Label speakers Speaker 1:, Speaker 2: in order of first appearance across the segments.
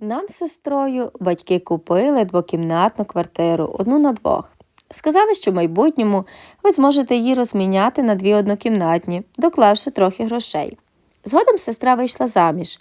Speaker 1: Нам з сестрою батьки купили двокімнатну квартиру одну на двох. Сказали, що в майбутньому ви зможете її розміняти на дві однокімнатні, доклавши трохи грошей. Згодом сестра вийшла заміж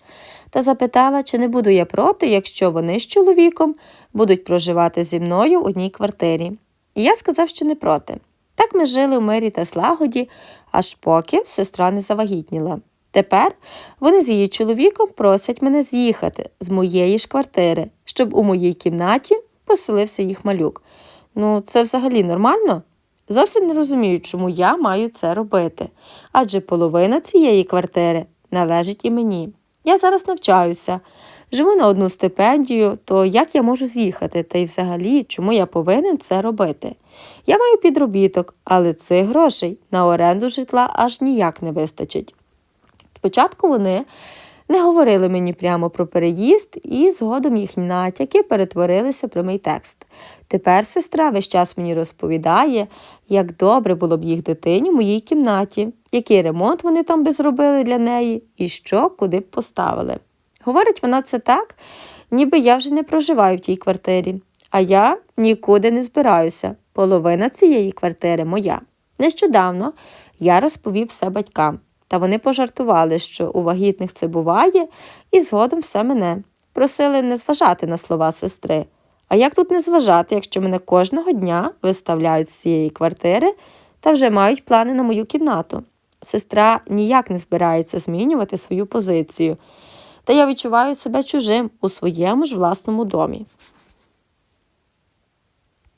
Speaker 1: та запитала, чи не буду я проти, якщо вони з чоловіком будуть проживати зі мною в одній квартирі. І я сказав, що не проти. Так ми жили в мирі та слагоді, аж поки сестра не завагітніла. Тепер вони з її чоловіком просять мене з'їхати з моєї ж квартири, щоб у моїй кімнаті поселився їх малюк. Ну, це взагалі нормально? Зовсім не розумію, чому я маю це робити, адже половина цієї квартири належить і мені. Я зараз навчаюся, живу на одну стипендію, то як я можу з'їхати, та й взагалі, чому я повинен це робити? Я маю підробіток, але цих грошей на оренду житла аж ніяк не вистачить. Спочатку вони не говорили мені прямо про переїзд, і згодом їхні натяки перетворилися в прямий текст. Тепер сестра весь час мені розповідає, як добре було б їх дитині в моїй кімнаті, який ремонт вони там би зробили для неї і що куди б поставили. Говорить вона це так, ніби я вже не проживаю в тій квартирі, а я нікуди не збираюся. Половина цієї квартири моя. Нещодавно я розповів все батькам, та вони пожартували, що у вагітних це буває, і згодом все мене. Просили не зважати на слова сестри. А як тут не зважати, якщо мене кожного дня виставляють з цієї квартири та вже мають плани на мою кімнату? Сестра ніяк не збирається змінювати свою позицію, та я відчуваю себе чужим у своєму ж власному домі.